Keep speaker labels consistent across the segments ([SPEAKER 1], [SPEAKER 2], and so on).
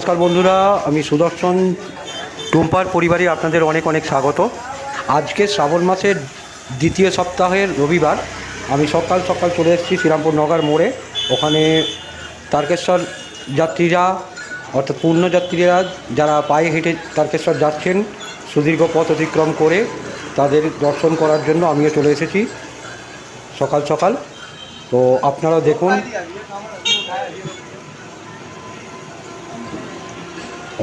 [SPEAKER 1] নমস্কার বন্ধুরা, আমি সুদর্শন টুম্পার পরিবারে আপনাদের অনেক অনেক স্বাগত। আজকে শ্রাবণ মাসের দ্বিতীয় সপ্তাহের রবিবার, আমি সকাল সকাল চলে এসেছি শ্রীরামপুর নগর মোড়ে। ওখানে তারকেশ্বর যাত্রীরা, অর্থাৎ পূর্ণযাত্রীরা যারা পায়ে হেঁটে তারকেশ্বর যাচ্ছেন, সুদীর্ঘ পথ অতিক্রম করে তাদের দর্শন করার জন্য আমিও চলে এসেছি সকাল সকাল। তো আপনারা দেখুন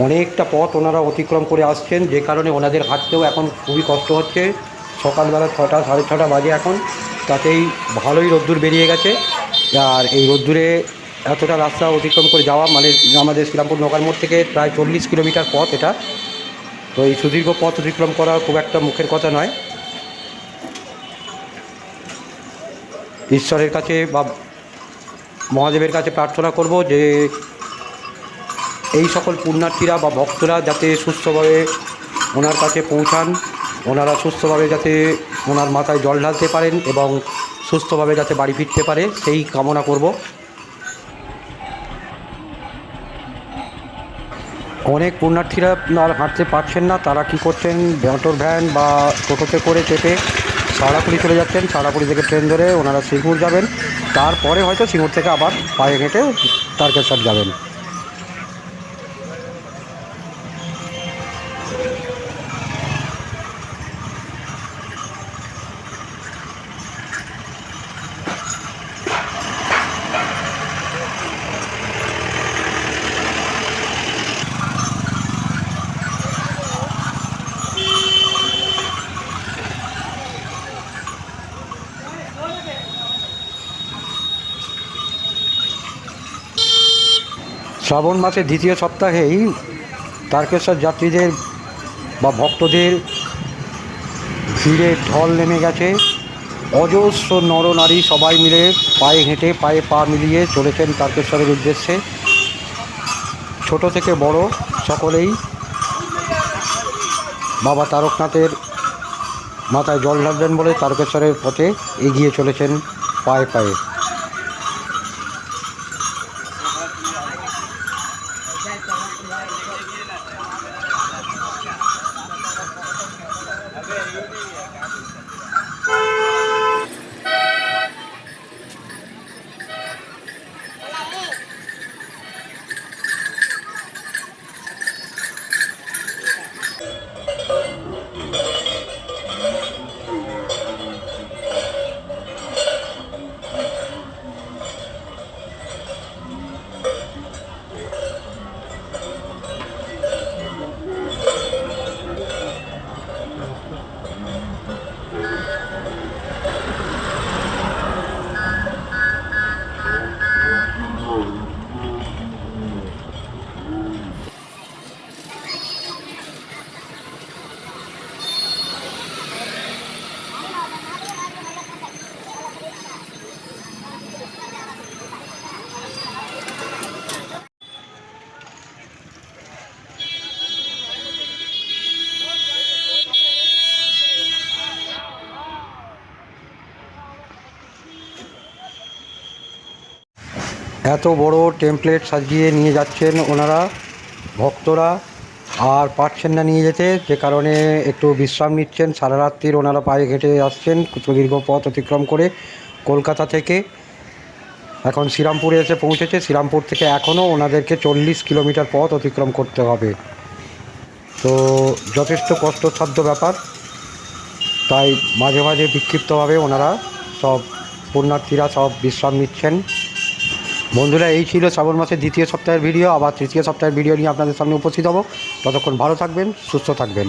[SPEAKER 1] অনেকটা পথ ওনারা অতিক্রম করে আসছেন, যে কারণে ওনাদের হাঁটতেও এখন খুবই কষ্ট হচ্ছে। সকালবেলা ছটা, সাড়ে ছটা বাজে এখন, তাতেই ভালোই রোদ্দুর বেরিয়ে গেছে। আর এই রোদ্দুরে এতটা রাস্তা অতিক্রম করে যাওয়া মানে আমাদের শ্রীরামপুর নৌকার মোড় থেকে প্রায় চল্লিশ কিলোমিটার পথ এটা। তো এই সুদীর্ঘ পথ অতিক্রম করা খুব একটা মুখের কথা নয়। ঈশ্বরের কাছে বা মহাদেবের কাছে প্রার্থনা করব যে এই সকল পুণ্যার্থীরা বা ভক্তরা যাতে সুস্থভাবে ওনার কাছে পৌঁছান, ওনারা সুস্থভাবে যাতে ওনার মাথায় জল ঢালতে পারেন এবং সুস্থভাবে যাতে বাড়ি ফিরতে পারে, সেই কামনা করব। অনেক পুণ্যার্থীরা আর হাঁটতে পারছেন না, তারা কি করছেন? মোটর ভ্যান বা টোটোতে করে চেপে সারাপুরি চলে যাচ্ছেন। সারাপুরি থেকে ট্রেন ধরে ওনারা সিঙ্গুর যাবেন। তারপরে হয়তো সিঙ্গুর থেকে আবার পায়ে হেঁটে তারকেশ্বর যাবেন। শ্রাবণ মাসের দ্বিতীয় সপ্তাহেই তারকেশ্বর যাত্রীদের বা ভক্তদের ভিড়ে ঢল নেমে গেছে। অজস্র নরনারী সবাই মিলে পায়ে হেঁটে পায়ে পা মিলিয়ে চলেছেন তারকেশ্বরের উদ্দেশ্যে। ছোট থেকে বড় সকলেই বাবা তারকনাথের মাথায় জল ঢালবেন বলে তারকেশ্বরের পথে এগিয়ে চলেছেন পায়ে পায়ে। এত বড় টেমপ্লেট সাজিয়ে নিয়ে যাচ্ছেন ওনারা, ভক্তরা, আর পারছেন না নিয়ে যেতে, যে কারণে একটু বিশ্রাম নিচ্ছেন। সারা রাত্রির ওনারা পায়ে হেঁটে আসছেন সুদীর্ঘ পথ অতিক্রম করে কলকাতা থেকে। এখন শ্রীরামপুরে এসে পৌঁছেছে। শ্রীরামপুর থেকে এখনও ওনাদেরকে চল্লিশ কিলোমিটার পথ অতিক্রম করতে হবে। তো যথেষ্ট কষ্টসাধ্য ব্যাপার। তাই মাঝে মাঝে বিক্ষিপ্তভাবে ওনারা সব পুণ্যার্থীরা সব বিশ্রাম নিচ্ছেন। বন্ধুরা, এই ছিল শ্রাবণ মাসের দ্বিতীয় সপ্তাহের ভিডিও। আবার তৃতীয় সপ্তাহের ভিডিও নিয়ে আপনাদের সামনে উপস্থিত হব। ততক্ষণ ভালো থাকবেন, সুস্থ থাকবেন।